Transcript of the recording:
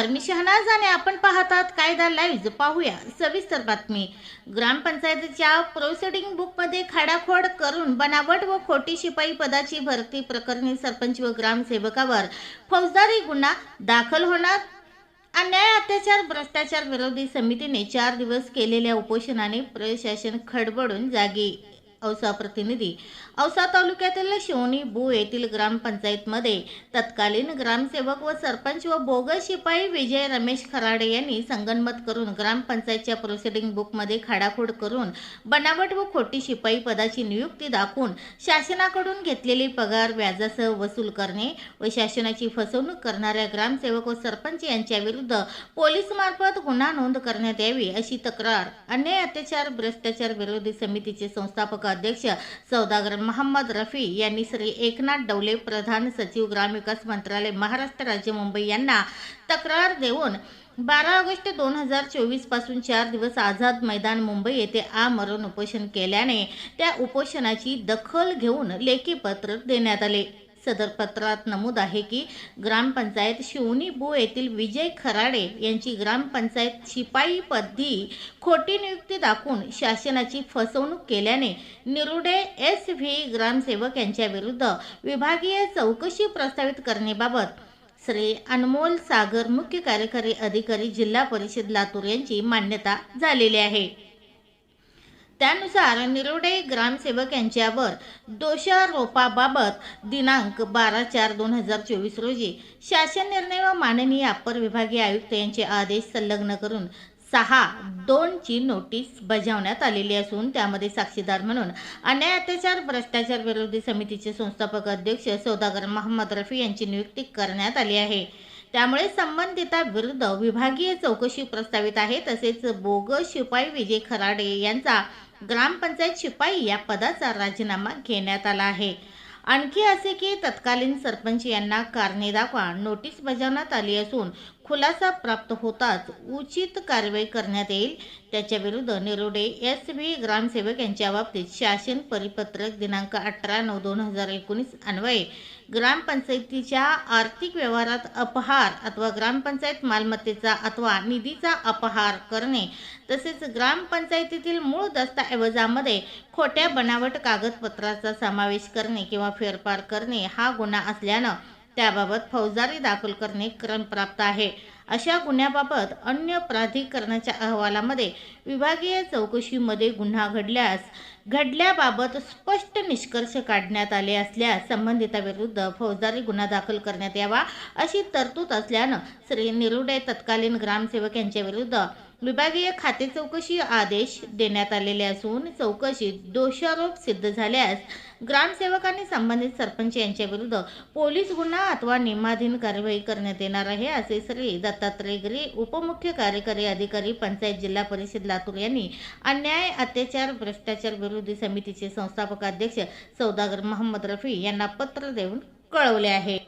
नमस्कार मी शहनाज आणि आपण पाहतात कायदा लाईव्ह पाहूया. सविस्तर बातमी. ग्रामपंचायतीच्या प्रोसिडिंग बुकमध्ये खाडाखोड करून बनावट व खोटी शिपाई पदाची भरती प्रकरणी सरपंच व ग्रामसेवकावर फौजदारी गुन्हा दाखल होणार. अन्याय अत्याचार भ्रष्टाचार विरोधी समितीने चार दिवस केलेल्या उपोषणाने प्रशासन खडबडून जागी. औसा प्रतिनिधी. औसा तालुक्यातील शिवणी भू येथील ग्रामपंचायतमध्ये तत्कालीन ग्रामसेवक व सरपंच व बोगस शिपाई विजय रमेश खराडे यांनी संगनमत करून ग्रामपंचायतच्या प्रोसिडिंग बुकमध्ये खाडाखोड करून बनावट व खोटी शिपाई पदाची नियुक्ती दाखवून शासनाकडून घेतलेली पगार व्याजासह वसूल करणे व शासनाची फसवणूक करणाऱ्या ग्रामसेवक व सरपंच यांच्या विरुद्ध गुन्हा नोंद करण्यात यावी अशी तक्रार अन्याय अत्याचार भ्रष्टाचार विरोधी समितीचे संस्थापक अध्यक्ष सौदागर मोहम्मद रफी यांनी श्री एकनाथ डवले प्रधान सचिव ग्रामविकास मंत्रालय महाराष्ट्र राज्य मुंबई यांना तक्रार देऊन बारा ऑगस्ट दोन हजार चोवीसपासून चार दिवस आझाद मैदान मुंबई येथे आमरण उपोषण केल्याने त्या उपोषणाची दखल घेऊन लेखी पत्र देण्यात आले. सदर पत्रात नमूद आहे की ग्रामपंचायत शिवनी भू येथील विजय खराडे यांची ग्रामपंचायत शिपाई पदी खोटी नियुक्ती दाखवून शासनाची फसवणूक केल्याने निरुडे एस व्ही ग्रामसेवक यांच्या विरुद्ध विभागीय चौकशी प्रस्तावित करण्याबाबत श्री अनमोल सागर मुख्य कार्यकारी अधिकारी जिल्हा परिषद लातूर यांची मान्यता झालेली आहे. त्यानुसार निरोडे ग्रामसेवक यांच्यावर दोषारोपाबाबत दिनांक बारा चार दोन हजार चोवीस रोजी शासन निर्णय व माननीय अप्पर विभागीय आयुक्त यांचे आदेश संलग्न करून सहा दोनची नोटीस बजावण्यात आलेली असून त्यामध्ये साक्षीदार म्हणून अन्याय अत्याचार भ्रष्टाचार विरोधी समितीचे संस्थापक अध्यक्ष सौदागर मोहम्मद रफी यांची नियुक्ती करण्यात आली आहे. त्यामुळे संबंधिताविरुद्ध विभागीय चौकशी प्रस्तावित आहे तसेच बोगस शिपाई विजय खराडे यांचा ग्रामपंचायत शिपाई या पदाचा राजीनामा घेण्यात आला आहे. आणखी असे की तत्कालीन सरपंच यांना कारणे दाखवा नोटीस बजावण्यात आली असून खुलासा प्राप्त होताच उचित कारवाई करण्यात येईल. त्याच्या विरुद्ध निरोडे एस व्ही ग्रामसेवक यांच्या बाबतीत शासन परिपत्रक दिनांक अठरा नऊ दोन हजार एकोणीस अन्वये ग्रामपंचायतीच्या आर्थिक व्यवहारात अपहार अथवा ग्रामपंचायत मालमत्तेचा अथवा निधीचा अपहार करणे तसेच ग्रामपंचायतीतील मूळ दस्तऐवजामध्ये खोट्या बनावट कागदपत्राचा समावेश करणे किंवा फेरफार करणे हा गुन्हा असल्यानं त्याबाबत फौजदारी दाखल करणे क्रमप्राप्त आहे. अशा गुन्ह्याबाबत अन्य प्राधिकरणाच्या अहवालामध्ये विभागीय चौकशीमध्ये गुन्हा घडल्यास घडल्याबाबत स्पष्ट निष्कर्ष काढण्यात आले असल्यास संबंधिताविरुद्ध फौजदारी गुन्हा दाखल करण्यात यावा अशी तरतूद असल्यानं श्री निरुडे तत्कालीन ग्रामसेवक यांच्याविरुद्ध विभागीय खाते चौकशी आदेश देण्यात आलेले असून चौकशीत दोषारोप सिद्ध झाल्यास ग्रामसेवकांनी संबंधित सरपंच यांच्या विरुद्ध पोलीस गुन्हा अथवा नियमाधीन कारवाई करण्यात येणार आहे असे श्री दत्तात्रय गिरी उपमुख्य कार्यकारी अधिकारी पंचायत जिल्हा परिषद लातूर यांनी अन्याय अत्याचार भ्रष्टाचार विरोधी समितीचे संस्थापक अध्यक्ष सौदागर मोहम्मद रफी यांना पत्र देऊन कळवले आहे.